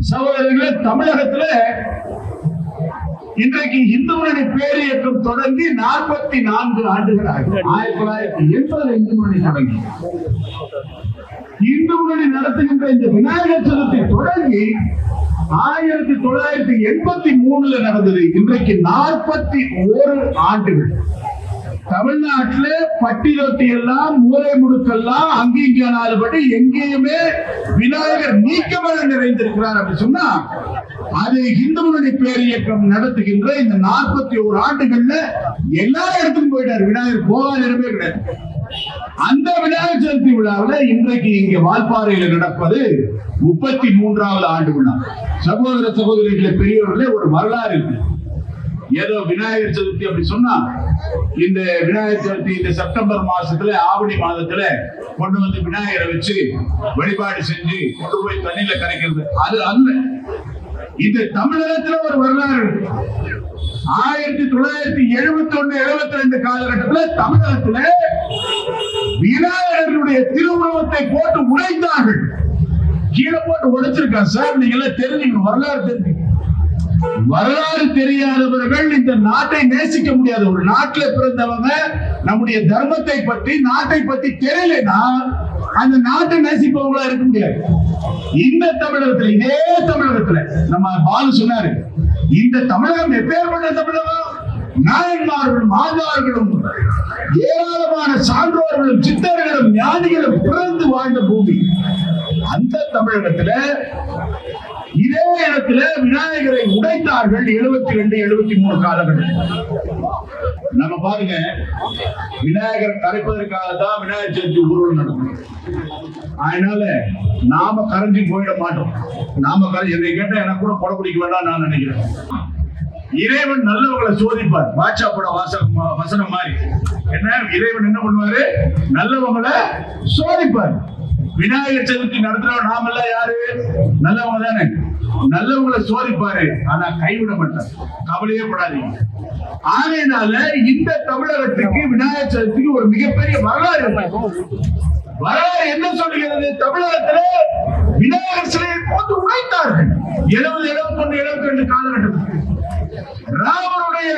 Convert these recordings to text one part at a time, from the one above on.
சகோதரர்களே தமிழகத்துல இன்றைக்கு இந்து முன்னணி பேரியக்கம் தொடங்கி நாற்பத்தி நான்கு ஆண்டுகள் ஆகும் ஆயிரத்தி தொள்ளாயிரத்தி எண்பதுல இந்து முன்னணி தொடங்கி. இந்து முன்னணி நடத்துகின்ற இந்த விநாயகர் சதுர்த்தி தொடங்கி ஆயிரத்தி தொள்ளாயிரத்தி எண்பத்தி மூணுல நடந்தது இன்றைக்கு நாற்பத்தி ஓரு ஆண்டுகள். தமிழ்நாட்டுல பட்டி தொட்டி எல்லாம் மூலை முடுக்கெல்லாம் அங்கீகாரப்படி எங்கேயுமே விநாயகர் நீக்கமர நிறைந்திருக்கிறார் அப்படி சொன்னா அது இந்து முன்னணி பேரியக்கம் நடத்துகின்ற இந்த நாற்பத்தி ஒரு ஆண்டுகள்ல எல்லா இடத்துக்கும் போயிட்டார். விநாயகர் போகாத இடமே கிடையாது. அந்த விநாயகர் சதுர்த்தி விழாவில் இன்றைக்கு இங்க வால்பாறையில் நடப்பது முப்பத்தி மூன்றாவது ஆண்டு விழா. சகோதர சகோதரிகளே பெரியவர்களே ஒரு வரலாறு இருக்கு. ஏதோ விநாயகர் சதுர்த்தி அப்படி சொன்னா இந்த விநாயகர் சதுர்த்தி இந்த செப்டம்பர் மாசத்துல ஆவணி மாதத்துல கொண்டு வந்து விநாயகரை வச்சு வழிபாடு செஞ்சு கொண்டு போய் தண்ணியில கரைக்கிறது. அது அல்ல. இந்த தமிழகத்துல ஒரு வரலாறு. ஆயிரத்தி தொள்ளாயிரத்தி எழுபத்தி ஒண்ணு எழுபத்தி ரெண்டு காலகட்டத்துல தமிழகத்துல விநாயகருடைய திருவுருவத்தை போட்டு உடைத்தார்கள். கீழே போட்டு உடைச்சிருக்கான் சார். நீங்க எல்லாம் வரலாறு தெரிஞ்சு வரலாறு தெரியாதவர்கள் இந்த நாட்டை நேசிக்க முடியாது ஒரு நாட்டுல பிறந்தவங்க நம்முடைய தர்மத்தை பற்றி நாட்டை பற்றி தெரியலனா அந்த நாட்டை நேசிப்பவங்களா இருக்க முடியாது. இந்த தமிழகத்துல இதே தமிழகத்துல நம்ம பாலு சொன்னாரு இந்த தமிழகம் எப்பேற்பட்ட தமிழகம்? நாயன்மார்களும் ஆழ்வார்களும் ஏராளமான சான்றோர்களும் சித்தர்களும் ஞானிகளும் பிறந்து வாழ்ந்த பூமி. அந்த தமிழகத்துல இதே இடத்துல விநாயகரை உடைத்தார்கள் எழுபத்தி ரெண்டு எழுபத்தி மூணு காலகட்டத்தில் நம்ம பாருங்க விநாயகரை கரைப்பதற்காக தான் விநாயகர் சதுர்த்தி ஊர்வலம் நடக்கும். அதனால நாம கரைஞ்சி போயிட மாட்டோம். நாம கரைஞ்சி என்னை கேட்டா எனக்கு கூட கொடை பிடிக்க வேண்டாம் நான் நினைக்கிறேன். இறைவன் நல்லவங்களை சோதிப்பார். வாட்சா பட வாசகம் வசனம் மாதிரி. என்ன? இறைவன் என்ன பண்ணுவாரு? நல்லவங்களை சோதிப்பார். விநாயகர் சதுர்த்தி நடத்துறோம் நாமெல்லாம் யாரு? நல்லவங்க தானே. நல்லவங்களை சோதிப்பாரு. ஆனா கைவிட மாட்டார். கவலையே படாதீங்க. ஆகையினால இந்த தமிழகத்துக்கு விநாயகர் சதுர்த்திக்கு ஒரு மிகப்பெரிய வரலாறு வரலாறு என்ன சொல்லுகிறது? தமிழகத்துல விநாயகர் சிலையை போட்டு உடைத்தார்கள். எழுபது எழுபத்தி ஒன்று எழுபத்தி ரெண்டு காலகட்டத்துக்கு. ராமனுடைய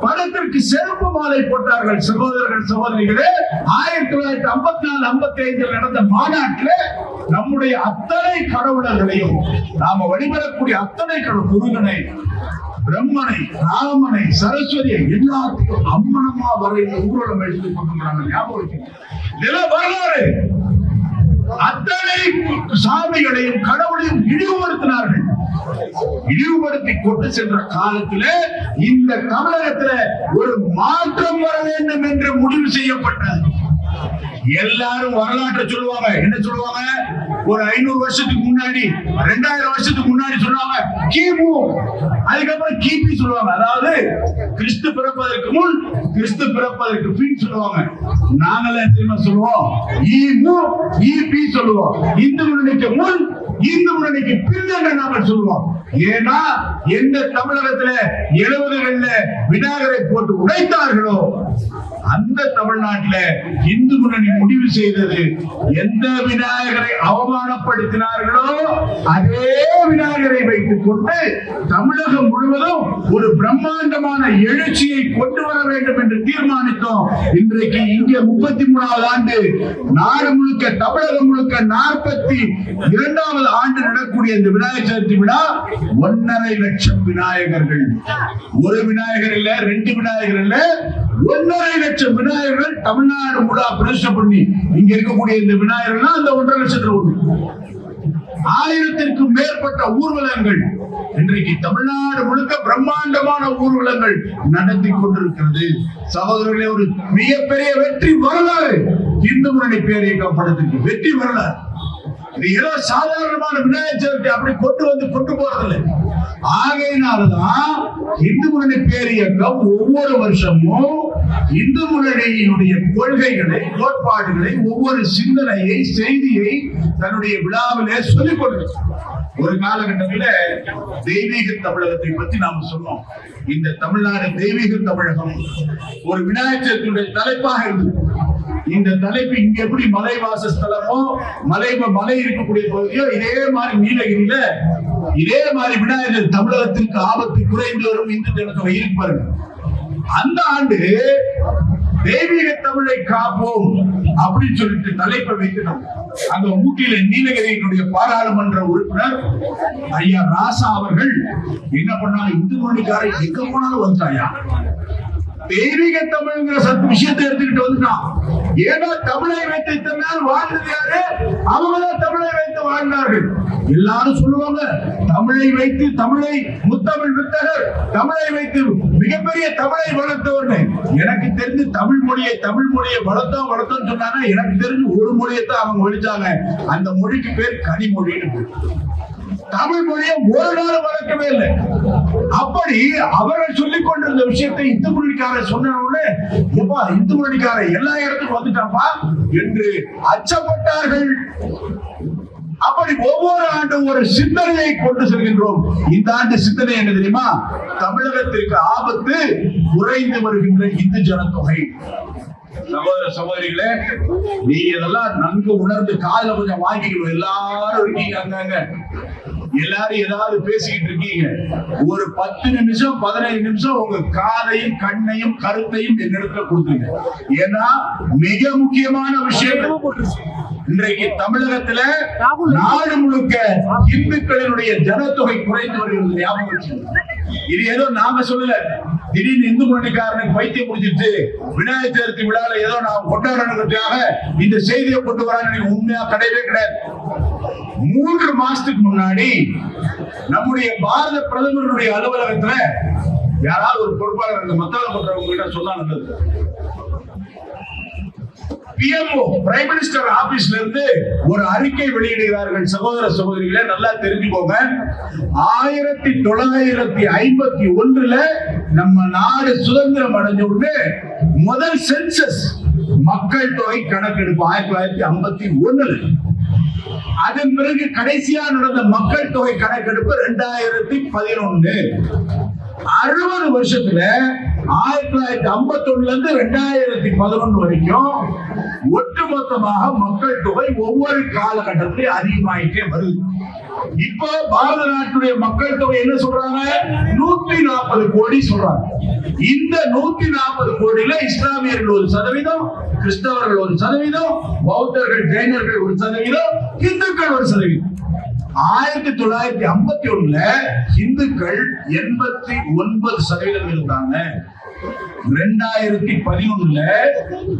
படத்திற்கு செருப்பு மாலை போட்டார்கள் சகோதரர்கள் சகோதரிகளே. ஆயிரத்தி தொள்ளாயிரத்தி ஐம்பத்தி நாலு ஐம்பத்தி ஐந்தில் நடந்த மாநாட்டில் நம்முடைய அத்தனை கடவுளர்களையும் நாம வழிபடக்கூடிய அத்தனை கடவுள் முருகனை பிரம்மனை ராமனை சரஸ்வதியை எல்லாத்தையும் அம்மனமா வரைந்து ஊர்வலம் எடுத்து கொண்டு ஞாபகம் நில வரலாறு அத்தனை சாமிகளையும் கடவுளையும் இழிவுபடுத்தினார்கள். இழிவுபடுத்தி கொண்டு சென்ற காலத்துல இந்த தமிழகத்துல ஒரு மாற்றம் வர வேண்டும் என்று முடிவு செய்யப்பட்டது. எல்லாரும் வரலாற்றை சொல்லுவாங்க. என்ன சொல்லுவாங்க? ஒரு ஐநூறு வருஷத்துக்கு முன்னாடி ரெண்டாயிரம் வருஷத்துக்கு முன்னாடி சொல்லுவாங்க கிமு. அதுக்கப்புறம் கிபி சொல்லுவாங்க. அதாவது கிறிஸ்து பிறப்பதற்கு முன் கிறிஸ்து பிறப்பதற்கு பின் சொல்லுவாங்க. நாங்களே தெரியுமா சொல்லுவோம்? ஈமு ஈபி சொல்லுவோம். இந்து முன்னணிக்கு முன் இந்து முன்னணிக்கு பின் என்று நாங்கள் சொல்லுவோம். ஏன்னா எந்த தமிழகத்துல எழுபதுகள்ல விநாயகரை போட்டு உடைத்தார்களோ அந்த தமிழ்நாட்டுல இந்து முன்னணி முடிவு செய்தது எந்த விநாயகரை அவமானப்படுத்தினார்களோ அதே விநாயகரை வைத்துக் கொண்டு தமிழகம் முழுவதும் ஒரு பிரம்மாண்டமான எழுச்சியை கொண்டு வர வேண்டும் என்று தீர்மானித்தோம். இன்றைக்கு இங்கே முப்பத்தி மூணாவது ஆண்டு நாடு முழுக்க தமிழகம் முழுக்க நாற்பத்தி இரண்டாவது ஆண்டு நடக்கூடிய இந்த விநாயகர் சதுர்த்தி விழா ஒன்னரை லட்சம் விநாயகர்கள். ஒரு விநாயகர் இல்ல ரெண்டு விநாயகர் இல்ல ஒன்றரை லட்சம் விநாயகர்கள் தமிழ்நாடு முழா பிரதிஷ்ட பண்ணி இங்க இருக்கக்கூடிய இந்த விநாயகர்கள் அந்த ஒன்றரை லட்சத்துல ஒண்ணு. ஆயிரத்திற்கும் மேற்பட்ட ஊர்வலங்கள் இன்றைக்கு தமிழ்நாடு முழுக்க பிரம்மாண்டமான ஊர்வலங்கள் நடத்தி கொண்டிருக்கிறது. சகோதரர்களே ஒரு மிகப்பெரிய வெற்றி வரலாறு. இந்து முன்னணி பேரியக்கம் படத்துக்கு வெற்றி வரலாறு. இது ஏதோ சாதாரணமான விநாயகர் சதுர்த்தி அப்படி கொண்டு வந்து கொண்டு போறதில்லை. ஆகையினாலதான் இந்து முன்னணி பேரியக்கம் ஒவ்வொரு வருஷமும் இந்து முன்னணியினுடைய கொள்கைகளை கோட்பாடுகளை ஒவ்வொரு சிந்தனையை செய்தியை தன்னுடைய விழாவிலே சொல்லிக் கொண்டிருக்கிறது ஒரு காலகட்டத்தில் தெய்வீக தமிழகத்தை பத்தி நாம சொன்னோம். இந்த தமிழ்நாடு தெய்வீக தமிழகம். ஒரு விநாயகர் சதுர்த்தியுடைய தலைப்பாக இருந்தது இந்த தலைப்பு இங்க எப்படி மலை வாசஸ்தலமோ மலை மலை இருக்கக்கூடிய பகுதியோ இதே மாதிரி நீலகிரியில இதே மாதிரி விநாயகர் தமிழகத்திற்கு ஆபத்து குறைந்து வரும் இந்து ஜனத்தொகை இருப்பார்கள் பாருங்க. அந்த ஆண்டு தெய்வீக தமிழை காப்போம் அப்படின்னு சொல்லிட்டு தலைப்பை வைக்கணும் அங்க ஊட்டியில நீலகிரியினுடைய பாராளுமன்ற உறுப்பினர் ஐயா ராசா அவர்கள் என்ன பண்ணாலும் இந்து மொழிக்காரை எங்க போனாலும் வந்தாயா தெய்வீக தமிழ்ங்கிற சத்து விஷயத்தை எடுத்துக்கிட்டு வந்துட்டான். ஏன்னா தமிழை வைத்து இத்தனை நாள் வாழ்ந்தது யாரு? அவங்கதான் தமிழை வைத்து வாழ்ந்தார்கள். எல்லாரும் சொல்லுவாங்க தமிழை வைத்து தமிழை முத்தமிழ் வித்தகர் தமிழை வைத்து மிகப்பெரிய தமிழை வளர்த்தவர்னு எனக்கு தெரிஞ்சு தமிழ் மொழியை தமிழ் மொழியை வளர்த்தோம் வளர்த்தோம்னு சொன்னாங்க எனக்கு தெரிஞ்சு ஒரு மொழியை தான் அவங்க ஒழிச்சாங்க. அந்த மொழிக்கு பேர் கனிமொழின்னு பேர். தமிழ் மொழியை ஒரு நாள் வளர்க்கவே இல்லை. அப்படி அவர்கள் சொல்லிக் கொண்டிருந்த விஷயத்தை இந்து மொழிக்காரர் சொன்ன உடனே எப்பா இந்து மொழிக்கார எல்லா இடத்துக்கும் வந்துட்டாப்பா என்று அச்சப்பட்டார்கள். அப்படி ஒவ்வொரு ஆண்டும் ஒரு சிந்தனையை கொண்டு செல்கின்றோம். இந்த ஆண்டு சிந்தனை என்ன தெரியுமா? தமிழகத்திற்கு ஆபத்து குறைந்து வருகின்ற இந்து ஜனத்தொகை. சகோதர சகோதரிகளே நீ இதெல்லாம் நன்கு உணர்ந்து காதல கொஞ்சம் வாங்கிக்கணும். எல்லாரும் இருக்கீங்க அங்கங்க எல்லாரும் ஏதாவது பேசிக்கிட்டு இருக்கீங்க. ஒரு பத்து நிமிஷம் பதினைந்து நிமிஷம் உங்க காதையும் கண்ணையும் கருத்தையும் என்னிடத்துல கொடுத்துருங்க. ஏன்னா மிக முக்கியமான விஷயம். இன்றைக்கு தமிழகத்துல நாடு முழுக்க இந்துக்களினுடைய ஜனத்தொகை குறைந்து வருகிறது. ஞாபகம். இது ஏதோ நாம சொல்லல. திடீர்னு இந்து மொழிக்காரனுக்கு பைத்தியம் முடிஞ்சிட்டு விநாயகர் சதுர்த்தி விழால ஏதோ நாம் கொண்டாடணுங்கிறதுக்காக இந்த செய்தியை கொண்டு வராங்க உண்மையா கிடையவே கிடையாது. மூன்று மாசத்துக்கு முன்னாடி நம்முடைய பாரத பிரதமருடைய அலுவலகத்துல யாராவது ஒரு பொறுப்பாளர் அந்த மத்தாள பண்றவங்க கிட்ட சொன்னா பிஎம்ஓ பிரைம் மினிஸ்டர் ஆபீஸ்ல இருந்து ஒரு அறிக்கை வெளியிடுகிறார்கள். சகோதர சகோதரிகளை நல்லா தெரிஞ்சுக்கோங்க. ஆயிரத்தி தொள்ளாயிரத்தி ஐம்பத்தி ஒன்றுல நம்ம நாடு சுதந்திரம் அடைஞ்ச உடனே முதல் சென்சஸ் மக்கள் தொகை கணக்கெடுப்பு ஆயிரத்தி தொள்ளாயிரத்தி ஐம்பத்தி ஒண்ணுல அதன் பிறகு கடைசியா நடந்த மக்கள் தொகை கணக்கெடுப்பு ரெண்டாயிரத்தி பதினொன்னு. அறுபது வருஷத்துல ஆயிரத்தி தொள்ளாயிரத்தி ஐம்பத்தி ஒண்ணுல இருந்து ரெண்டாயிரத்தி பதினொன்று வரைக்கும் ஒட்டுமொத்தமாக மக்கள் தொகை ஒவ்வொரு காலகட்டத்திலையும் அதிகமாயிட்டே வருது. இப்போ பாரத நாட்டுடைய மக்கள் தொகை என்ன சொல்றாங்க? நூத்தி நாற்பது கோடி சொல்றாங்க. இந்த நூத்தி நாற்பது கோடியில இஸ்லாமியர்கள் ஒரு சதவீதம் கிறிஸ்தவர்கள் ஒரு சதவீதம் பௌத்தர்கள் ஜெயினர்கள் ஒரு சதவீதம் இந்துக்கள் ஒரு சதவீதம். ஆயிரத்தி தொள்ளாயிரத்தி ஐம்பத்தி ஒண்ணுல இந்துக்கள் எண்பத்தி ஒன்பது சதவீதம் இருந்தாங்க. ரெண்டாயிரத்தி பதினொன்னுல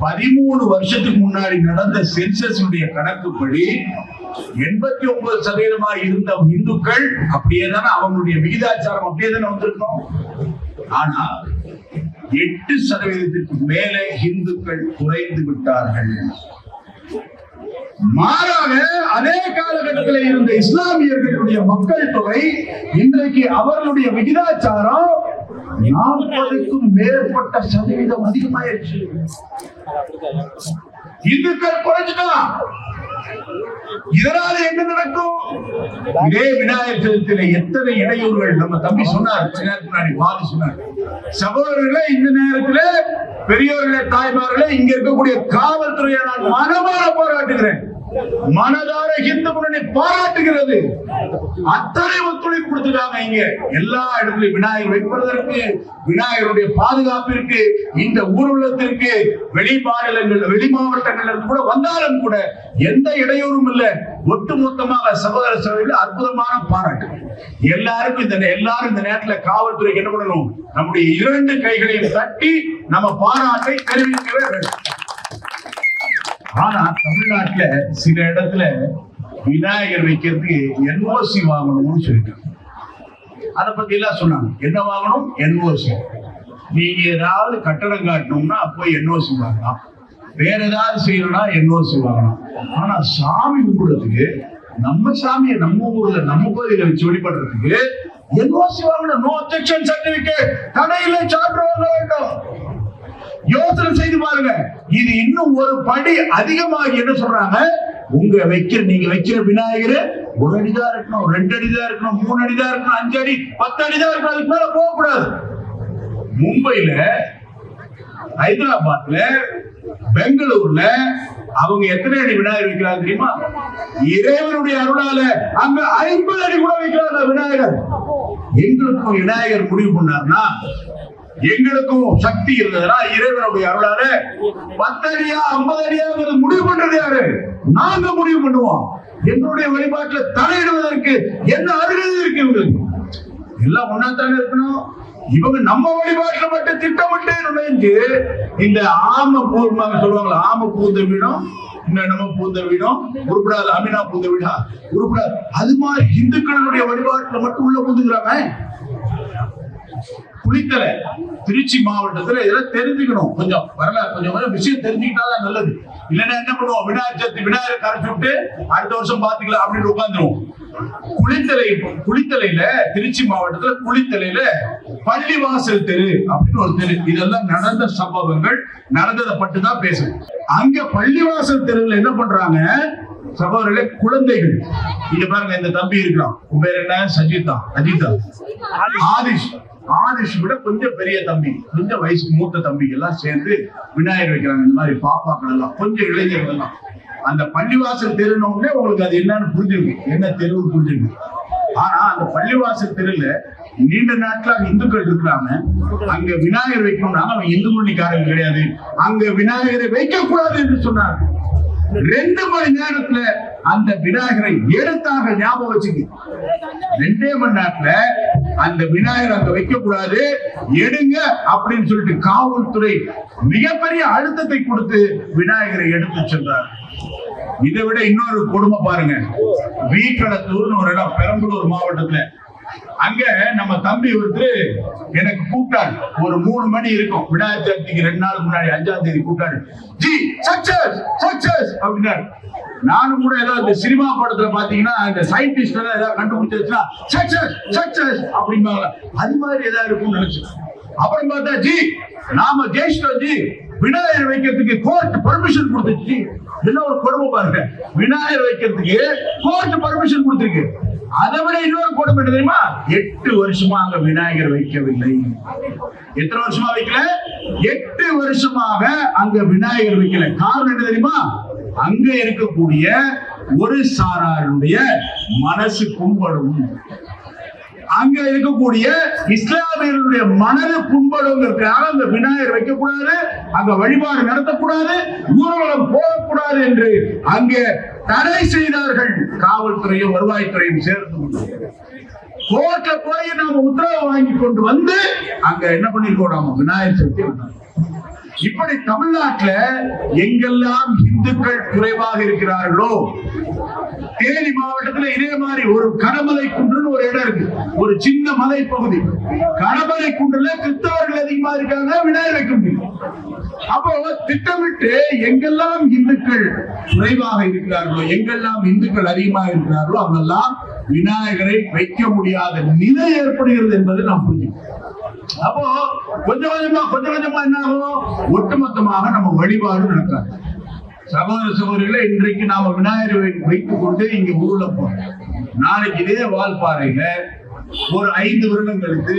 பதிமூணு வருஷத்துக்கு முன்னாடி நடந்த சென்சஸ் கணக்குப்படி எண்பத்தி ஒன்பது சதவீதமா இருந்த இந்துக்கள் அப்படியே தானே அவங்களுடைய விகிதாச்சாரம் அப்படியே தானே வந்திருக்கோம். ஆனா எட்டு சதவீதத்திற்கு மேலே இந்துக்கள் குறைந்து விட்டார்கள். மாறாக அதே காலகட்டத்தில் இருந்த இஸ்லாமியர்களுடைய மக்கள் தொகை இன்றைக்கு அவர்களுடைய விகிதாச்சாரம் நாற்பதுக்கும் மேற்பட்ட சதவீதம் அதிகமாயிருச்சு. இந்துக்கள் குறைஞ்சிட்டான் இதனால என்ன நடக்கும்? இதே விநாயகர் சதுர்த்தியில எத்தனை இடையூறுகள்? நம்ம தம்பி சொன்னார் கொஞ்ச முன்னாடி வாதி சொன்னார். சகோதரர்களே இந்த நேரத்துல பெரியோர்களே தாய்மார்களே இங்க இருக்கக்கூடிய காவல்துறையை நான் மனமான போராட்டுகிறேன். மனதார இந்து முன்னணி பாராட்டுகிறது? அத்தனை ஒத்துழைப்பு கொடுத்துருக்காங்க இங்க. எல்லா இடத்துலயும் விநாயகர் வைப்பதற்கு விநாயகருடைய பாதுகாப்பிற்கு இந்த ஊர்வலத்திற்கு வெளி மாநிலங்கள் வெளி மாவட்டங்கள்ல இருந்து கூட வந்தாலும் கூட எந்த இடையூறும் இல்லை. ஒட்டுமொத்தமாக சகோதர சகோதரிகள் அற்புதமான பாராட்டு. எல்லாருக்கும் இந்த எல்லாரும் இந்த நேரத்துல காவல்துறைக்கு என்ன பண்ணணும்? நம்முடைய இரண்டு கைகளையும் தட்டி நம்ம பாராட்டை தெரிவிக்கவே வேண்டும். ஆனா தமிழ்நாட்டுல சில இடத்துல விநாயகர் வைக்கிறதுக்கு என்ஓசி வாங்கணும்னு சொல்லிட்டாங்க. அதை பத்தி எல்லாம் சொன்னாங்க. என்ன வாங்கணும்? என்ஓசி நீங்க ஏதாவது கட்டடம் காட்டணும்னா போய் என்ஓசி வாங்கலாம். வேற ஏதாவது செய்யணும்னா என்ஓசி வாங்கலாம். ஆனா சாமி கும்பிடுறதுக்கு நம்ம சாமியை நம்ம ஊர்ல நம்ம கோயில வச்சு வழிபடுறதுக்கு என்ஓசி வாங்கணும். நோ அப்செக்ஷன் சர்டிபிகேட் கடையில சான்று வாங்க வேண்டும். யோசனை செய்து பாருங்க. இது இன்னும் ஒரு படி அதிகமாக என்ன சொல்றாங்க? உங்க வைக்கிற நீங்க வைக்கிற விநாயகர் ஒரு அடிதான் இருக்கணும் ரெண்டு அடிதான் இருக்கணும் மூணு அடிதான் இருக்கணும் அஞ்சு அடி பத்து அடிதான் இருக்கணும் அதுக்கு மேல போக கூடாது மும்பைல ஹைதராபாத்ல பெங்களூர்ல அவங்க எத்தனை அடி விநாயகர் வைக்கிறாங்க தெரியுமா? இறைவனுடைய அருளால அங்க ஐம்பது அடி கூட வைக்கிறாங்க விநாயகர். எங்களுக்கும் விநாயகர் முடிவு பண்ணார்னா எங்களுக்கும் சக்தி இருந்ததுன்னா இறைவனுடைய அருளால பத்து அடியா ஐம்பது அடியா முடிவு பண்றது யாரு? நாங்க முடிவு பண்ணுவோம். எங்களுடைய வழிபாட்டுல தலையிடுவதற்கு என்ன அருகதை இருக்கு இவங்களுக்கு? எல்லாம் ஒன்னாத்தானே இருக்கணும்? இவங்க நம்ம வழிபாட்டுல மட்டும் திட்டமிட்டு நுழைஞ்சு இந்த ஆம பூர்வமாக சொல்லுவாங்களா ஆம பூந்த வீடும் இன்னும் நம்ம பூந்த வீடும் உருப்படாது அமினா பூந்த வீடா? உருப்படாது அது மாதிரி இந்துக்களுடைய வழிபாட்டுல மட்டும் உள்ள பூந்துக்கிறாங்க. குளித்தலை திருச்சி மாவட்டத்துல இதெல்லாம் தெரிஞ்சுக்கணும். கொஞ்சம் வரலாறு கொஞ்சம் கொஞ்சம் விஷயம் தெரிஞ்சுக்கிட்டாதான் நல்லது. இல்லைன்னா என்ன பண்ணுவோம்? விநாயகர் சதுர்த்தி விநாயகரை கரைச்சு விட்டு அடுத்த வருஷம் பாத்துக்கலாம் அப்படின்னு உட்காந்துருவோம். குளித்தலை குளித்தலையில திருச்சி மாவட்டத்துல குளித்தலையில பள்ளிவாசல் தெரு அப்படின்னு ஒரு தெரு. இதெல்லாம் நடந்த சம்பவங்கள் நடந்ததை பட்டு தான் பேசுறேன் அங்க பள்ளிவாசல் தெருவில் என்ன பண்றாங்க? சகோதரர்களே குழந்தைகள். இங்க பாருங்க இந்த தம்பி இருக்கிறான் உன் பேர் என்ன? சஜிதா. அஜிதா ஆதிஷ். ஆதிஷ். விட கொஞ்சம் பெரிய தம்பி. கொஞ்சம் வயசுக்கு மூத்த தம்பிங்க எல்லாம் சேர்ந்து விநாயகர் வைக்கிறாங்க. இந்த மாதிரி பாப்பாக்கள் எல்லாம் கொஞ்சம் இளைஞர்கள் எல்லாம் அந்த பள்ளிவாசல் தெருன உடனே உங்களுக்கு அது என்னன்னு புரிஞ்சிருக்கு என்ன தெருவு புரிஞ்சிருக்கு ஆனா அந்த பள்ளிவாசல் தெருல நீண்ட நாட்களாக இந்துக்கள் இருக்கிறாங்க. அங்க விநாயகர் வைக்கணும்னாங்க அவன் இந்து மொழிக்காரங்க கிடையாது. அங்க விநாயகரை வைக்க கூடாது என்று சொன்னாங்க ரெண்டு மணி நேரத்துல அந்த விநாயகரை எடுத்தாக ஞாபகம் வச்சுக்க ரெண்டே மணி நேரத்துல அந்த விநாயகர் அங்க வைக்க கூடாது எடுங்க அப்படின்னு சொல்லிட்டு காவல்துறை மிகப்பெரிய அழுத்தத்தை கொடுத்து விநாயகரை எடுத்து சென்றார். இதை விட இன்னொரு கொடுமை பாருங்க. வீக்கடத்தூர்னு ஒரு இடம் பெரம்பலூர் மாவட்டத்துல. அங்க நம்ம தம்பி ஒருத்தர் எனக்கு கூப்பிட்டாரு. ஒரு மூணு மணி இருக்கும். விநாயகர் சதுர்த்திக்கு ரெண்டு நாள் முன்னாடி அஞ்சாம் தேதி கூப்பிட்டாரு. ஜி சக்சஸ் சக்சஸ் அப்படின்னாரு. நானும் கூட ஏதோ இந்த சினிமா படத்துல பாத்தீங்கன்னா இந்த சயின்டிஸ்ட் எல்லாம் ஏதாவது கண்டுபிடிச்சிருச்சுன்னா சக்சஸ் சக்சஸ் அப்படிம்பாங்க. அது மாதிரி ஏதாவது இருக்கும்னு நினைச்சேன். அப்புறம் பார்த்தா ஜி நாம ஜெயிச்சிட்டோம் ஜி. விநாயகர் வைக்கிறதுக்கு கோர்ட் பர்மிஷன் கொடுத்துச்சு என்ன ஒரு குடும்பம் பாருங்க. விநாயகர் வைக்கிறதுக்கு கோர்ட் பர்மிஷன் கொடுத்துருக்கு. அதை விட இன்னொரு கூட்டம் என்ன தெரியுமா? எட்டு வருஷமா அங்க விநாயகர் வைக்கவில்லை. எத்தனை வருஷமா வைக்கல? எட்டு வருஷமாக அங்க விநாயகர் வைக்கல. காரணம் என்ன தெரியுமா? அங்க இருக்கக்கூடிய ஒரு சாராருடைய மனசு கும்பலும். அங்க இருக்கக்கூடிய இஸ்லாமியர்களுடைய மனது புண்படுவதற்காக அந்த விநாயகர் வைக்கக்கூடாது அங்க வழிபாடு நடத்தக்கூடாது ஊர்வலம் போகக்கூடாது என்று அங்கே தடை செய்தார்கள் காவல்துறையும் வருவாய்த்துறையும் சேர்ந்து கோர்ட்ல போய் நாம உத்தரவு வாங்கி கொண்டு வந்து அங்க என்ன பண்ணிருக்கோம் நாம? விநாயகர் சதுர்த்தி இப்படி தமிழ்நாட்டுல எங்கெல்லாம் இந்துக்கள் குறைவாக இருக்கிறார்களோ தேனி மாவட்டத்துல இதே மாதிரி ஒரு கடமலை குன்றுன்னு ஒரு இடம் இருக்கு. ஒரு சின்ன மலை பகுதி. கடமலை குன்றுல கிறிஸ்தவர்கள் அதிகமா இருக்காங்க விநாயகர் வைக்க அப்போ திட்டமிட்டு எங்கெல்லாம் இந்துக்கள் குறைவாக இருக்கிறார்களோ எங்கெல்லாம் இந்துக்கள் அதிகமாக இருக்கிறார்களோ அங்கெல்லாம் விநாயகரை வைக்க முடியாத நிலை ஏற்படுகிறது என்பது நாம் புரிஞ்சுக்கணும். அப்போ கொஞ்சம் கொஞ்சமா கொஞ்சம் கொஞ்சமா என்ன ஆகும்? ஒட்டுமொத்தமாக நம்ம வழிபாடு நடக்காது. சகோதர சகோதரிகளை இன்றைக்கு நாம விநாயகரை வைத்துக் கொண்டு இங்கு ஊர்ல போறோம். நாளைக்கு இதே வால்பாறையில ஒரு ஐந்து வருடம் கழித்து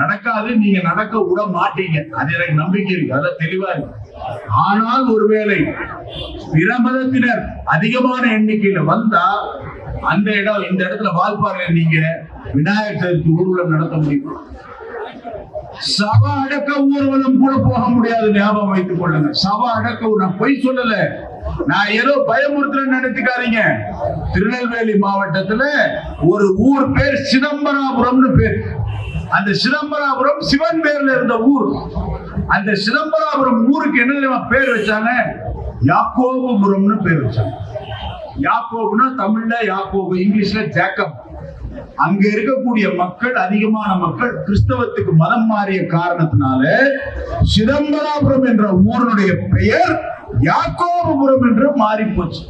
நடக்காது நீங்க நடக்க விட மாட்டீங்க. அது எனக்கு நம்பிக்கை இருக்கு அதான் தெளிவா இருக்கு. ஆனால் ஒருவேளை பிற மதத்தினர் அதிகமான எண்ணிக்கையில வந்தா அந்த இடம் இந்த இடத்துல வால்பாறையில நீங்க விநாயகர் சதுர்த்தி ஊர்வலம் நடத்த முடியும்? சபா அடக்க ஊர்வலம் கூட போக முடியாது ஞாபகம் வைத்துக் கொள்ளுங்க சபா அடக்க நான் பொய் சொல்லல. நான் ஏதோ பயமுறுத்துறேன்னு நினைச்சுக்காதீங்க திருநெல்வேலி மாவட்டத்துல ஒரு ஊர் பேர் சிதம்பராபுரம்னு பேர். அந்த சிதம்பராபுரம் சிவன் பேர்ல இருந்த ஊர். அந்த சிதம்பராபுரம் ஊருக்கு என்ன பேர் வச்சாங்க? யாக்கோபுரம்னு பேர் வச்சாங்க. யாக்கோபுனா தமிழ்ல யாக்கோபு இங்கிலீஷ்ல ஜேக்கப். அங்க இருக்கக்கூடிய மக்கள் அதிகமான மக்கள் கிறிஸ்தவத்துக்கு மதம் மாறிய காரணத்தினால சிதம்பராபுரம் என்ற ஊரனுடைய பெயர் யாக்கோபுரம் என்று மாறி போச்சு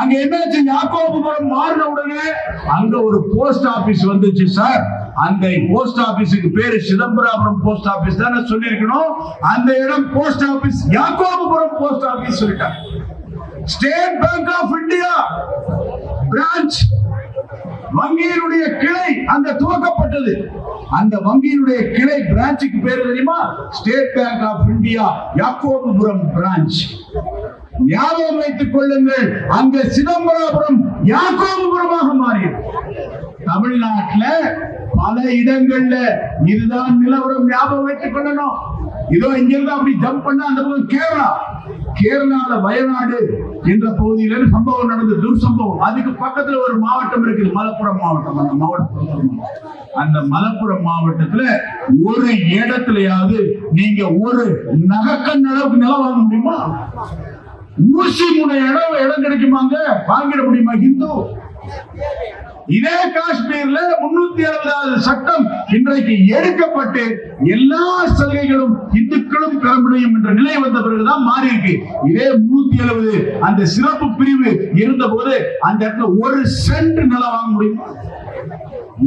அங்க என்னாச்சு? யாக்கோபுரம் மாறின உடனே அங்க ஒரு போஸ்ட் ஆபீஸ் வந்துச்சு சார். அந்த போஸ்ட் ஆபீஸுக்கு பேரு சிதம்பராபுரம் போஸ்ட் ஆபீஸ் தானே சொல்லியிருக்கணும். அந்த இடம் post office Yakkopuram post office சொல்லிட்டாங்க. State Bank of India branch வங்கியினுடைய கிளை அந்த துவக்கப்பட்டது. அந்த வங்கியினுடைய கிளை பிரான்ச்சுக்கு பேர் தெரியுமா? State Bank of India Yakkopuram branch. ஞாபகம் வைத்துக் கொள்ளுங்கள் அங்க சிதம்பரபுரம் யாக்கோபுரமாக மாறியது. தமிழ்நாட்டில் பல இடங்கள்ல இதுதான் நிலவரம் ஞாபகம் வைத்துக் கொள்ளணும். இதோ இங்கிருந்து அப்படி ஜம்ப் பண்ணா அந்த பக்கம் கேரளா. கேரளால வயநாடு என்ற பகுதியில சம்பவம் நடந்தது துர்சம்பவம். அதுக்கு பக்கத்துல ஒரு மாவட்டம் இருக்குது மலப்புரம் மாவட்டம். அந்த மாவட்டம் அந்த மலப்புரம் மாவட்டத்துல ஒரு இடத்துலயாவது நீங்க ஒரு நகக்கண் அளவுக்கு நிலம் வாங்க முடியுமா? ஊசி முனை இடம் இடம் கிடைக்குமாங்க? வாங்கிட முடியுமா ஹிந்து? இதே காஷ்மீர்ல முன்னூத்தி அறுபதாவது சட்டம் இன்றைக்கு எடுக்கப்பட்டு எல்லா சலுகைகளும் இந்துக்களும் பெற முடியும் என்ற நிலை வந்த பிறகுதான் மாறி இருக்கு இதே முன்னூத்தி எழுபது அந்த சிறப்பு பிரிவு இருந்த போது அந்த இடத்துல ஒரு சென்ட் நிலம் வாங்க முடியுமா.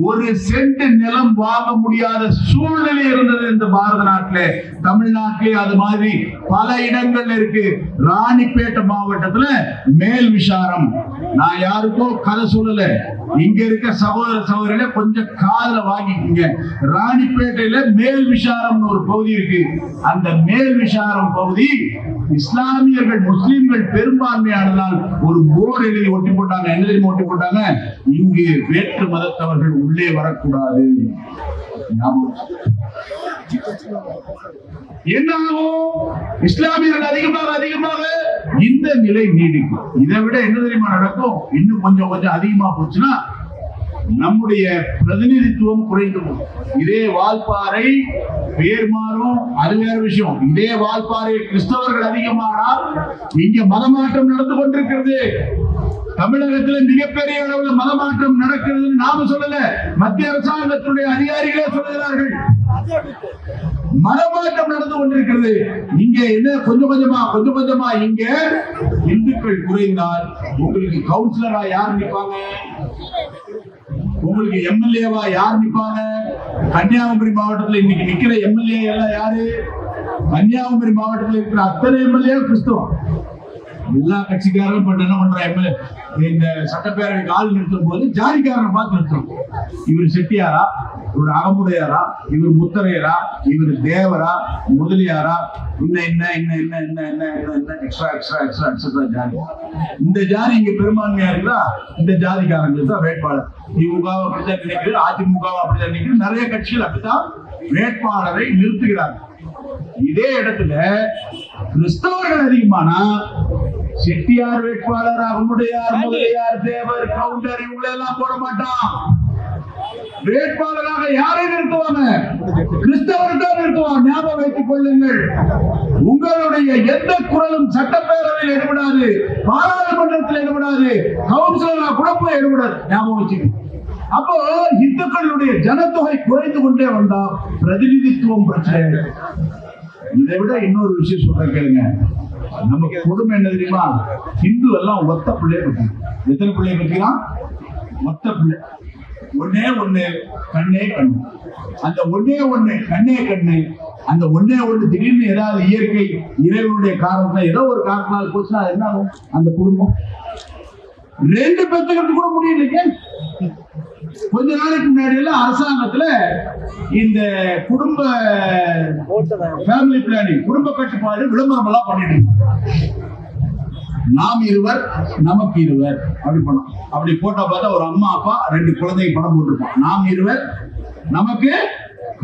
ஒரு சென்ட் நிலம் வாங்க முடியாத சூழ்நிலை இருந்தது இந்த பாரத நாட்டிலே. தமிழ்நாட்டிலே அது மாதிரி பல இடங்கள்ல இருக்கு. ராணிப்பேட்டை மாவட்டத்துல மேல் விசாரம். நான் யாருக்கோ கதை சொல்லல. இங்க இருக்க சகோதர சகோதரில கொஞ்சம் காதல வாங்கிக்கோங்க. ராணிப்பேட்டையில மேல் விசாரம்னு ஒரு பகுதி இருக்கு. அந்த மேல் விசாரம் பகுதி இஸ்லாமியர்கள் முஸ்லிம்கள் பெரும்பான்மையானதால் ஒரு போர்டு எழுதி ஒட்டி போட்டாங்க. என்ன தெரியுமா ஒட்டி போட்டாங்க? இங்கு வேற்று மதத்தவர்கள் உள்ளே வரக்கூடாது. ஞாபகம் என்ன ஆகும் இஸ்லாமியர்கள் அதிகமாக அதிகமாக இந்த நிலை நீடிக்கும். இதை விட என்ன தெரியுமா நடக்கும்? இன்னும் கொஞ்சம் கொஞ்சம் அதிகமா போச்சுன்னா நம்முடைய பிரதிநிதித்துவம் குறைந்து இதே வால்பாறை பேர் மாறும் அது வேற விஷயம். இதே வால்பாறை கிறிஸ்தவர்கள் அதிகமானால் இங்க மதமாற்றம் நடந்து கொண்டிருக்கிறது. தமிழகத்தில் மிகப்பெரிய அளவில் மதமாற்றம் நடக்கிறது நாம சொல்லல. மத்திய அரசாங்கத்துடைய அதிகாரிகளே சொல்லுகிறார்கள். மதமாற்றம் நடந்து கொண்டிருக்கிறது. இங்க என்ன? கொஞ்சம் கொஞ்சமா கொஞ்சம் கொஞ்சமா இங்க இந்துக்கள் குறைந்தால் உங்களுக்கு கவுன்சிலரா யார் நிற்பாங்க? உங்களுக்கு எம்எல்ஏவா யார் நிற்பாங்க? கன்னியாகுமரி மாவட்டத்தில் இன்னைக்கு நிக்கிற எம்எல்ஏ எல்லாம் யாரு? கன்னியாகுமரி மாவட்டத்தில் இருக்கிற அத்தனை எம்எல்ஏ கிறிஸ்தவம். எல்லா கட்சிக்காரரும் என்ன பண்ற எம்எல்ஏ இந்த சட்டப்பேரவைக்கு ஆள் நிறுத்தும் போது ஜாதிக்காரனை பார்த்து நிறுத்தும் இவர் செட்டியாரா? இவர் அகமுடையாரா? இவர் முத்தரையரா? இவர் தேவரா? முதலியாரா? இன்ன என்ன என்ன என்ன என்ன என்ன என்ன என்ன எக்ஸ்ட்ரா எக்ஸ்ட்ரா எக்ஸ்ட்ரா எக்ஸ்ட்ரா ஜாதி. இந்த ஜாதி இங்க பெரும்பான்மையா இருக்கா இந்த ஜாதிக்காரங்களுக்கு தான் வேட்பாளர். திமுக அப்படித்தான் நினைக்கிறது அதிமுகவை அப்படித்தான் நினைக்கிறது நிறைய கட்சிகள் அப்படித்தான் வேட்பாளரை நிறுத்துகிறார்கள். இதே இடத்துல கிறிஸ்தவர்கள் அதிகமானா செட்டியார் வேட்பாளர் அகமுடையார் முதலியார் தேவர் கவுண்டர் இவங்களை எல்லாம் போட மாட்டான். வேட்பாளராக யாரை நிறுத்துவாங்க? கிறிஸ்தவர் தான் நிறுத்துவான். ஞாபகம் வைத்துக் கொள்ளுங்கள். உங்களுடைய எந்த குரலும் சட்டப்பேரவையில் எடுபடாது பாராளுமன்றத்தில் எடுபடாது கவுன்சிலரா கூட போய் எடுபடாது. ஞாபகம் வச்சுக்கணும். அப்போ இந்துக்களுடைய ஜனத்தொகை குறைந்து கொண்டே வந்தா பிரதிநிதித்துவம் பிரச்சனை. இதை விட இன்னொரு விஷயம் சொல்றேன் கேளுங்க. நமக்கு கொடுமை என்ன தெரியுமா? இந்து எல்லாம் ஒத்த பிள்ளைய பத்தி எத்தனை பிள்ளைய பத்திலாம் ஒத்த பிள்ளை. ஒன்னே ஒண்ணு கண்ணே கண்ணு. அந்த ஒன்னே ஒண்ணு கண்ணே கண்ணு அந்த ஒன்னே ஒண்ணு திடீர்னு ஏதாவது இயற்கை இறைவனுடைய காரணத்தை ஏதோ ஒரு காரணத்தால் போச்சுன்னா அது என்ன ஆகும்? அந்த குடும்பம். ரெண்டு பேத்துக்கிட்டு கூட முடியலைங்க கொஞ்ச நாளைக்கு முன்னாடி எல்லாம் அரசாங்கத்துல இந்த குடும்ப ஃபேமிலி பிளானிங் குடும்ப கட்டுப்பாடு விளம்பரம் எல்லாம் பண்ணிட்டு இருந்தாங்க. நாம் இருவர் நமக்கு இருவர் அப்படி பண்ணோம். அப்படி போட்டா பார்த்தா ஒரு அம்மா அப்பா ரெண்டு குழந்தைங்க படம் போட்டிருப்பான் நாம் இருவர் நமக்கு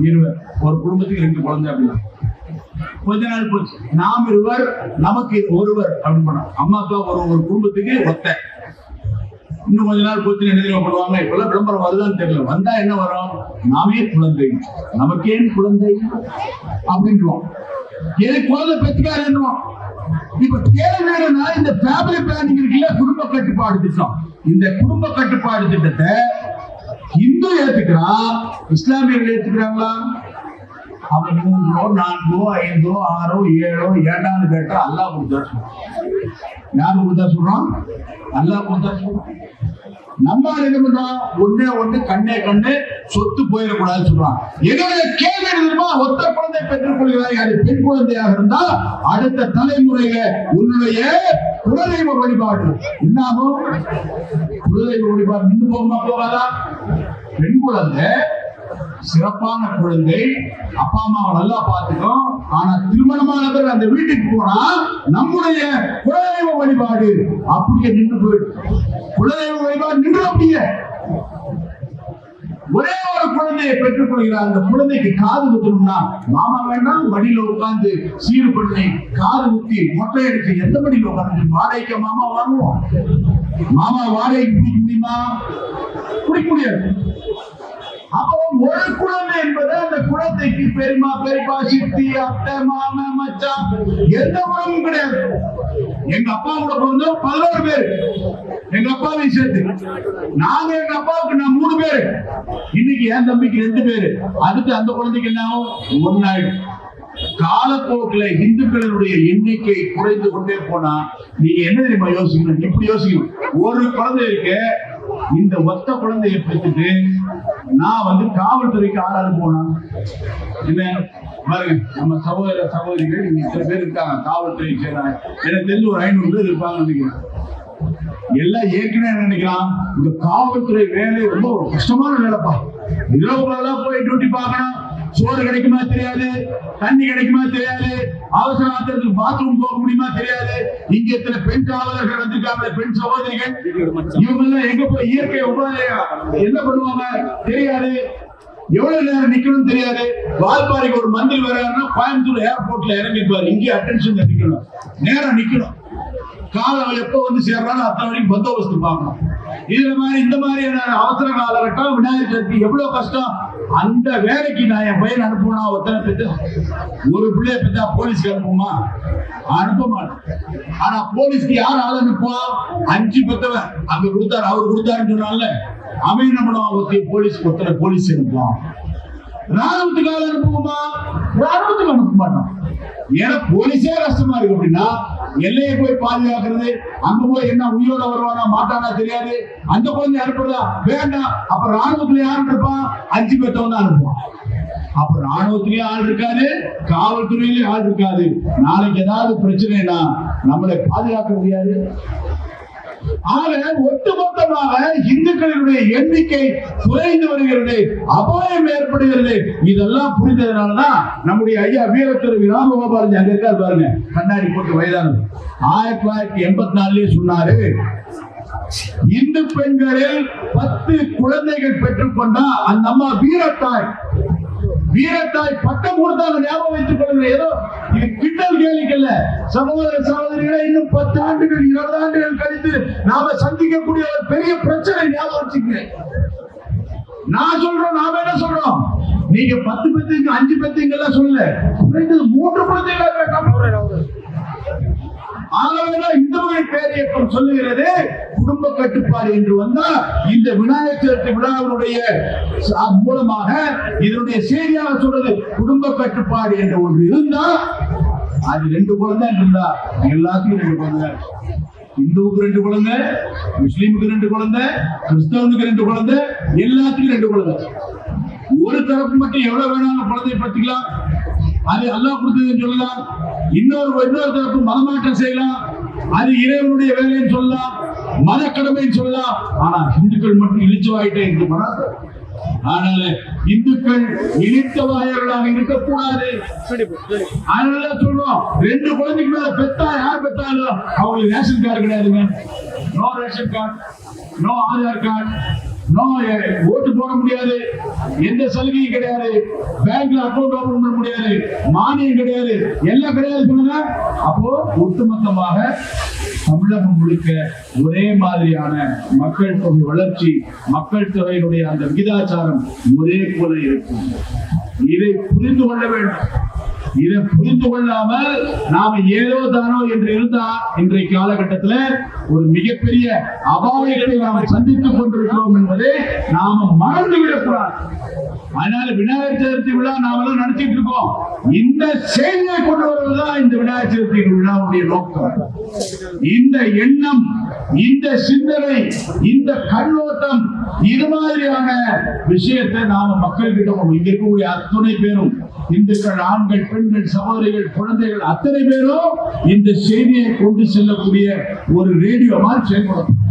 இருவர். ஒரு குடும்பத்துக்கு ரெண்டு குழந்தை அப்படின்னா. கொஞ்ச நாள் போச்சு. நாம் இருவர் நமக்கு ஒருவர் அப்படின்னு பண்ணோம். அம்மா அப்பா ஒரு ஒரு குடும்பத்துக்கு ஒத்த. இன்னும் கொஞ்ச நாள் போச்சு என்ன தெரியுமா பண்ணுவாங்க இப்பெல்லாம் விளம்பரம் வருதான்னு தெரியல. வந்தா என்ன வரும்? நாமே குழந்தை. நமக்கேன் குழந்தை அப்படின்றோம் எது குழந்தை பெற்றுக்காருன்றோம் இப்ப கேள்வி என்னன்னா இந்த ஃபேமிலி பிளானிங் இருக்குல்ல குடும்ப கட்டுப்பாடு திட்டம். இந்த குடும்ப கட்டுப்பாடு திட்டத்தை இந்து ஏத்துக்கிறான் இஸ்லாமியர்கள் ஏத்துக்கிறாங்களா? அவன் மூன்றோ நான்கோ ஐந்தோ ஆறோ ஏழோ ஏழான்னு கேட்டா அல்லாஹ் கொடுத்தா யாரு கொடுத்தா சொல்றான்? அல்லாஹ் கொடுத்தா சொல்றான். நம்ம என்ன பண்றோம் ஒன்னே ஒண்ணு கண்ணே கண்ணு சொத்து போயிடக்கூடாதுன்னு சொல்றான். என்னுடைய கேள்வி என்னதுமா ஒத்த குழந்தை பெற்றுக் கொள்கிறாய் அது பெண் குழந்தையாக இருந்தா அடுத்த தலைமுறையில உன்னுடைய குலதெய்வ வழிபாடு என்ன ஆகும்? குலதெய்வ வழிபாடு நின்று போகுமா போகாதா? பெண் குழந்தை சிறப்பான குழந்தை. அப்பா அம்மாவை நல்லா பார்த்துக்கும். ஆனா திருமணமானவர் அந்த வீட்டுக்கு போனா நம்முடைய குலதெய்வ வழிபாடு அப்படியே நின்று போயிடும். குலதெய்வ வழிபாடு நின்று அப்படியே. ஒரே ஒரு குழந்தையை பெற்றுக் கொள்கிறார் அந்த குழந்தைக்கு காது குத்தணும்னா மாமா வேண்டாம் மடியில உட்கார்ந்து சீர் பண்ணி காது குத்தி மொட்டை எடுத்து எந்த மடியில உட்கார்ந்து வாடகைக்கு மாமா வாங்குவோம்? மாமா வாடகைக்கு பிடிக்க முடியுமா? பிடிக்க முடியாது. அப்போ ஒரு குழந்தை என்பது அந்த குழந்தைக்கு பெரியமா பெரியப்பா சித்தி அத்தை மாமன் மச்சான் எந்த உறவும் கிடையாது. எங்க அப்பா கூட பிறந்தோம் பதினோரு பேர். எங்க அப்பாவை சேர்த்து. நாங்க எங்க அப்பாவுக்கு நான் மூணு பேரு. இன்னைக்கு என் தம்பிக்கு ரெண்டு பேரு. அடுத்து அந்த குழந்தைக்கு என்ன ஆகும்? ஒன்னாயிடும். காலப்போக்கில் இந்துக்களுடைய எண்ணிக்கை குறைந்து கொண்டே போனா நீங்க என்ன தெரியுமா யோசிக்கணும்? இப்படி யோசிக்கணும். ஒரு குழந்தை இருக்கு இந்த ஒத்த குழந்தையை பெற்றுட்டு நான் வந்து காவல்துறைக்கு ஆறாறு போனேன் என்ன? பாருங்க நம்ம சகோதர சகோதரிகள் இத்தனை பேர் இருக்காங்க காவல்துறை சேர்ந்தாங்க எனக்கு தெரிஞ்சு ஒரு ஐநூறு பேர் இருப்பாங்க நினைக்கிறேன். எல்லாம் ஏற்கனவே என்ன நினைக்கலாம் இந்த காவல்துறை வேலை ரொம்ப ஒரு கஷ்டமான வேலைப்பா. இரவுகளெல்லாம் போய் டியூட்டி பார்க்கணும். சோறு கிடைக்குமா தெரியாது? தண்ணி கிடைக்குமா தெரியாது? அவசர ஆத்திரத்துக்கு பாத்ரூம் போக முடியுமா தெரியாது? இங்க இத்தனை பெண் காவலர்கள் வந்திருக்காங்க பெண் சகோதரிகள்? இவங்க எல்லாம் எங்க போய் இயற்கை உபாதையா? என்ன பண்ணுவாங்க? தெரியாது. எவ்வளவு நேரம் நிக்கணும் தெரியாது. வால்பாறைக்கு ஒரு மந்திரி வராருன்னா கோயம்புத்தூர் ஏர்போர்ட்ல இறங்கிப்பாரு. இங்கே அட்டென்ஷன் நிக்கணும். நேரம் நிக்கணும். காலம் எப்ப வந்து சேர்றாலும் அத்தனை வரைக்கும் பந்தோபஸ்து பார்க்கணும். இதுல மாதிரி இந்த மாதிரியான அவசர காலகட்டம் விநாயகர் சதுர்த்தி எவ்வளவு கஷ்டம்? அந்த வேலைக்கு நான் என் பையன் அனுப்புனா ஒத்தனை பெற்று ஒரு பிள்ளைய பெற்றா போலீஸ்க்கு அனுப்புமா? அனுப்ப மாட்டேன். ஆனா போலீஸ்க்கு யார் ஆள் அனுப்புவா? அஞ்சு பெத்தவன். அங்க கொடுத்தாரு அவர் கொடுத்தாருன்னு சொன்னால அவன் என்ன பண்ணுவான் போலீஸ் ஒத்தனை போலீஸ் அனுப்புவான். ராணுவத்துக்கு ஆள் அனுப்புவோமா? ராணுவத்துக்கு அனுப்ப மாட்டான். ஏன்னா போலீஸே கஷ்டமா இருக்கு அப்படின்னா எல்லையை போய் பாதுகாக்கிறது அங்க போய் என்ன உயிரோட வருவானா மாட்டானா தெரியாது. அந்த குழந்தை அனுப்புறதா? வேண்டாம். அப்ப ராணுவத்துல யார் இருப்பான் அஞ்சு பேர்த்தவன் தான் அனுப்புவான். அப்ப ராணுவத்திலயும் ஆள் இருக்காது காவல்துறையிலயும் ஆள் இருக்காது நாளைக்கு ஏதாவது பிரச்சனைனா நம்மளை பாதுகாக்க முடியாது. ஆக ஒட்டுமொத்தமாக இந்துக்களினுடைய எண்ணிக்கை குறைந்து வருகிறது அபாயம் ஏற்படுகிறது. இதெல்லாம் புரிந்ததுனாலதான் நம்முடைய ஐயா வீரத்திரு ராமகோபாலஜி அங்க இருக்காரு பாருங்க. கண்ணாடி போட்டு வயதானது ஆயிரத்தி தொள்ளாயிரத்தி எண்பத்தி நாலுலயே சொன்னாரு இந்து பெண்களில் பத்து குழந்தைகள் பெற்றுக்கொண்டா அந்த அம்மா வீரத்தாய். வீரத்தாய் பக்கம் கொடுத்தாங்க ஞாபகம் வைத்துக் கொள்ளுங்க ஏதோ இது கிண்டல் கேலிக்கல்ல சகோதர சகோதரிகளை இன்னும் பத்து ஆண்டுகள் இருபது ஆண்டுகள் கழித்து நாம சந்திக்கக்கூடிய ஒரு பெரிய பிரச்சனை ஞாபகம் வச்சுக்க நான் சொல்றோம் நாம என்ன சொல்றோம்? நீங்க பத்து பேத்துக்கு அஞ்சு பேத்துக்கு எல்லாம் சொல்லல. குறைந்தது மூன்று குழந்தைகள் ஆகவேதான் இந்து பேரியக்கம் சொல்லுகிறது. குடும்ப கட்டுப்பாடு என்று வந்தா இந்த விநாயகர் சதுர்த்தி விழாவினுடைய மூலமாக இதனுடைய செய்தியாக சொல்றது குடும்ப கட்டுப்பாடு என்று ஒன்று இருந்தா அது ரெண்டு குழந்தை இருந்தா எல்லாத்துக்கும் ரெண்டு குழந்தை. இந்துவுக்கு ரெண்டு குழந்தை முஸ்லீமுக்கு ரெண்டு குழந்தை கிறிஸ்தவனுக்கு ரெண்டு குழந்தை எல்லாத்துக்கும் ரெண்டு குழந்தை. ஒரு தரப்பு மட்டும் எவ்வளவு வேணாலும் குழந்தைய பத்திக்கலாம் அது அல்லாஹ் கொடுத்ததுன்னு சொல்லலாம். இன்னொரு இன்னொரு தரப்பு மதமாற்றம் செய்யலாம். அது இறைவனுடைய வேலைன்னு சொல்லலாம். மத கடமைன்னு சொல்லலாம். ஆனா இந்துக்கள் மட்டும் இழிச்சுவாயிட்டே இருக்கு மனம் அதனால இந்துக்கள் இழித்தவாயர்களாக இருக்கக்கூடாது. அதனால சொல்றோம். ரெண்டு குழந்தைக்கு மேல பெத்தா யார் பெத்தாலும் அவங்களுக்கு ரேஷன் கார்டு கிடையாதுங்க. No ration card no Aadhaar card ஓட்டு போட முடியாது. எந்த சலுகையும் கிடையாது. பேங்க்ல அக்கௌண்ட் ஓபன் பண்ண முடியாது. மானியம் கிடையாது. எல்லாம் கிடையாது சொல்லுங்க. அப்போ ஒட்டுமொத்தமாக தமிழகம் முழுக்க ஒரே மாதிரியான மக்கள் தொகை வளர்ச்சி மக்கள் தொகையினுடைய அந்த விகிதாச்சாரம் ஒரே போல இருக்கும். இதை புரிந்து கொள்ள வேண்டும். இதை புரிந்து கொள்ளாமல் நாம ஏதோ தானோ என்று இருந்தா இன்றைய காலகட்டத்துல ஒரு மிகப்பெரிய அபாயத்தை நாம் சந்தித்துக் கொண்டிருக்கிறோம் என்பதை நாம மறந்துவிடக்கூடாது. அதனால விநாயகர் சதுர்த்தி விழா நாமெல்லாம் நடத்திட்டு இருக்கோம். இந்த செய்தியை கொண்டு வருவதுதான் இந்த விநாயகர் சதுர்த்தி விழாவுடைய நோக்கம். இந்த எண்ணம் இந்த சிந்தனை இந்த கண்ணோட்டம் இது மாதிரியான விஷயத்தை நாம மக்கள் கிட்ட இங்க இருக்கக்கூடிய அத்துணை பேரும் இந்துக்கள் ஆண்கள் பெண்கள் சகோதரிகள் குழந்தைகள் அத்தனை பேரும் இந்த செய்தியை கொண்டு செல்லக்கூடிய ஒரு ரேடியோ மாதிரி செயல்படும்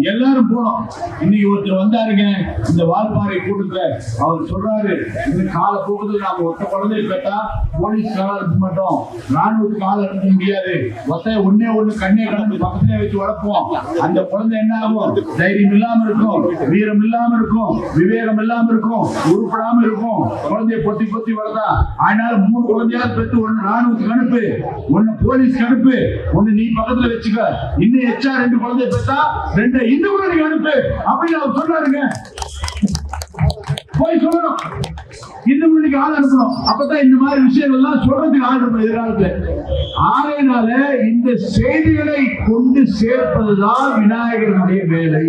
எல்லாரும் போனோம் இன்னைக்கு ஒருத்தர் வந்தாருங்க. இந்த வால்பாறை கூட்டத்துல அவர் சொல்றாரு இந்த கால போகுது நாம ஒத்த குழந்தை பெற்றா போலீஸ் கால அனுப்ப மாட்டோம். ராணுவத்துக்கு கால அனுப்ப முடியாது. ஒத்த ஒன்னே ஒண்ணு கண்ணே கலந்து பக்கத்திலே வச்சு வளர்ப்போம். அந்த குழந்தை என்ன ஆகும்? தைரியம் இல்லாம இருக்கும். வீரம் இல்லாம இருக்கும். விவேகம் இல்லாம இருக்கும். உருப்படாம இருக்கும். குழந்தைய பொத்தி பொத்தி வளர்த்தா. அதனால மூணு குழந்தையாவது பெற்று ஒண்ணு ராணுவத்துக்கு அனுப்பு. ஒண்ணு போலீஸ்க்கு அனுப்பு. ஒண்ணு நீ பக்கத்துல வச்சுக்க. இன்னும் எச்சா ரெண்டு குழந்தைய பெற்றா ரெண்டு இன்னும் கூட அனுப்பு அப்படின்னு அவர் சொல்றாருங்க. போய் சொல்லணும். இன்னும் இன்னைக்கு ஆள் அனுப்பணும். அப்பதான் இந்த மாதிரி விஷயங்கள்லாம் சொல்றதுக்கு ஆள் இருக்கும் எதிர்காலத்துல ஆகையினால இந்த செய்திகளை கொண்டு சேர்ப்பதுதான் விநாயகருடைய வேலை.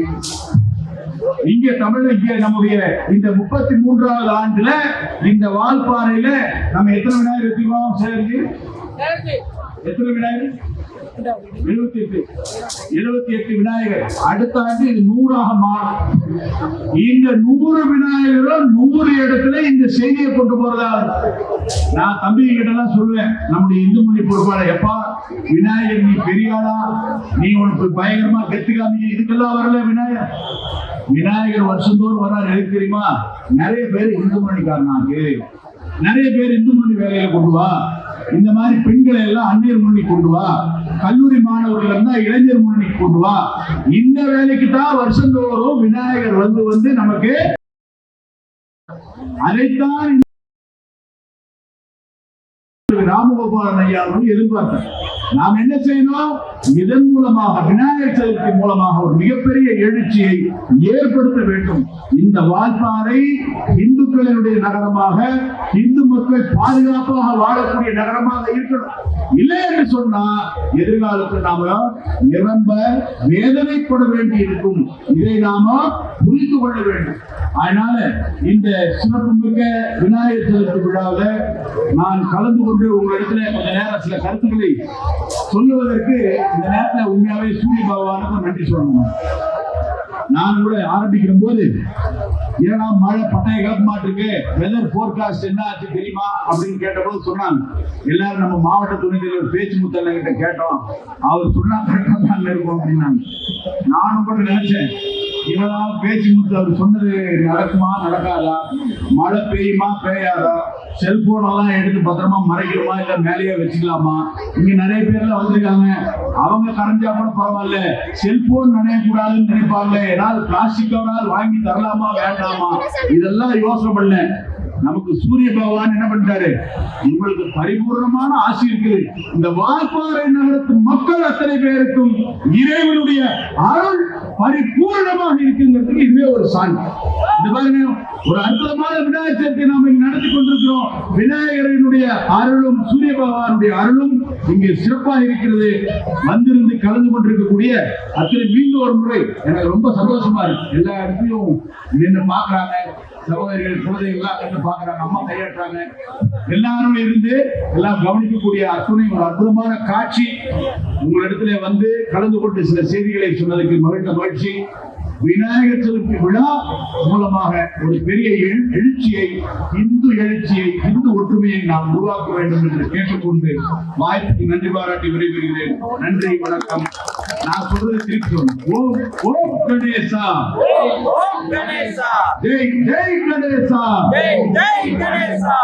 இங்க தமிழ் இங்க நம்முடைய இந்த முப்பத்தி மூன்றாவது ஆண்டுல இந்த வால்பாறையில நம்ம எத்தனை விநாயகர் வச்சுக்கோம் சேர்ந்து எத்தனை விநாயகர்? எழுபத்தி எட்டு எழுபத்தி எட்டு விநாயகர். அடுத்த ஆண்டு இது நூறாக மாறும். இந்த நூறு விநாயகரும் நூறு இடத்துல இந்த செய்தியை கொண்டு போறதா? நான் தம்பி கிட்ட எல்லாம் சொல்லுவேன். நம்முடைய இந்து மொழி பொறுப்பாளர் எப்பா விநாயகர் நீ பெரியாளா நீ உனக்கு பயங்கரமா கெத்துக்காமீங்க இதுக்கெல்லாம் வரல விநாயகர்? விநாயகர் வருஷந்தோறும் வர்றாரு. எதுக்கு தெரியுமா? நிறைய பேர் இந்து மொழிக்காரனாக்கு நிறைய பேர் இந்து மொழி வேலையில கொண்டு வா. இந்த மாதிரி பெண்களை எல்லாம் அந்நியர் முன்னணி கொண்டு வா. கல்லூரி மாணவர்கள் இருந்தா இளைஞர் முன்னணி கொண்டு வா. இந்த வேலைக்கு தான் வருஷந்தோறும் விநாயகர் வந்து வந்து நமக்கு அதைத்தான் ராமகோபாலன் ஐயா அவர்கள் எதிர்பார்த்தார். நாம் என்ன செய்யணும்? இதன் மூலமாக விநாயகர் சதுர்த்தி மூலமாக ஒரு மிகப்பெரிய எழுச்சியை ஏற்படுத்த வேண்டும். இந்த வால்பாறை இந்துக்களினுடைய நகரமாக இந்து மக்கள் பாதுகாப்பாக வாழக்கூடிய நகரமாக இருக்கணும். இல்லை என்று சொன்னா எதிர்காலத்தில் நாம நிரம்ப வேதனைப்பட வேண்டி இருக்கும் இதை நாம புரிந்து கொள்ள வேண்டும். அதனால இந்த சிறப்புமிக்க விநாயகர் சதுர்த்தி விழாவில் நான் கலந்து கொண்டு உங்களிடத்துல கொஞ்ச நேரம் சில கருத்துக்களை சொல்லுவதற்கு இந்த நேரத்தில் உண்மையாவே சூரிய பகவானுக்கு நன்றி சொல்லணும். நான் கூட ஆரம்பிக்கிற போது ஏன்னா மழை பட்டைய கிளம்ப மாட்டிருக்கு. வெதர் போர்காஸ்ட் என்ன ஆச்சு தெரியுமா? அப்படின்னு கேட்டபோது சொன்னாங்க. எல்லாரும் நம்ம மாவட்ட துணை தலைவர் பேச்சு முத்தல்ல கிட்ட கேட்டோம். அவர் சொன்னா கரெக்டாக தான் இருக்கும் அப்படின்னாங்க. நானும் கூட நினைச்சேன் இவதான் பேச்சு முத்து அவர் சொன்னது நடக்குமா நடக்காதா? மழை பெய்யுமா பெய்யாதா? செல்போன் எல்லாம் எடுத்து பத்திரமா மறைக்கிறோமா இல்ல மேலேயே வச்சுக்கலாமா? இங்க நிறைய பேர்ல வந்திருக்காங்க. அவங்க கரைஞ்சா கூட பரவாயில்ல. செல்போன் நினையக்கூடாதுன்னு நினைப்பாங்க ஏதாவது பிளாஸ்டிக் கவரால் வாங்கி தரலாமா வேண்டாமா? இதெல்லாம் யோசனை பண்ணல. நமக்கு சூரிய பகவான் என்ன பண்ணிட்டாரு? உங்களுக்கு பரிபூர்ணமான ஆசை இருக்குது. இந்த வால்பாறை நகரத்து மக்கள் அத்தனை பேருக்கும் இறைவனுடைய அருள் பரிபூர்ணமாக இருக்குங்கிறதுக்கு இதுவே ஒரு சான்று. இந்த பாருங்க ஒரு அற்புதமான விநாயகர் சதுர்த்தி நாம் இங்க நடத்தி கொண்டிருக்கிறோம். விநாயகரினுடைய அருளும் சூரிய பகவானுடைய அருளும் இங்கே சிறப்பாக இருக்கிறது. வந்திருந்து கலந்து கொண்டிருக்கக்கூடிய அத்தனை மீண்டும் ஒரு முறை எனக்கு ரொம்ப சந்தோஷமா இருக்கு. எல்லா இடத்துலையும் நின்று பாக்குறாங்க சகோதரிகள் குழந்தைகள்லாம் கண்டு பாக்குறாங்க அம்மா கையாட்டுறாங்க. எல்லாரும் இருந்து எல்லாம் கவனிக்கக்கூடிய அத்துணை ஒரு அற்புதமான காட்சி உங்களிடத்துல வந்து கலந்து கொண்டு சில செய்திகளை சொன்னதுக்கு மகிழ்ந்த மகிழ்ச்சி. விநாயகர் சதுர்த்தி விழா மூலமாக ஒரு பெரிய எழு- எழுச்சியை இந்து எழுச்சியை இந்து ஒற்றுமையை நாம் உருவாக்க வேண்டும் என்று கேட்டுக்கொண்டு வாய்ப்புக்கு நன்றி பாராட்டி விடைபெறுகிறேன். நன்றி வணக்கம். நான் சொல்றது திருப்பி சொல்லணும் ஓம் ஓம் Ganesha! Jai Jai Ganesha. Jai Jai Ganesha!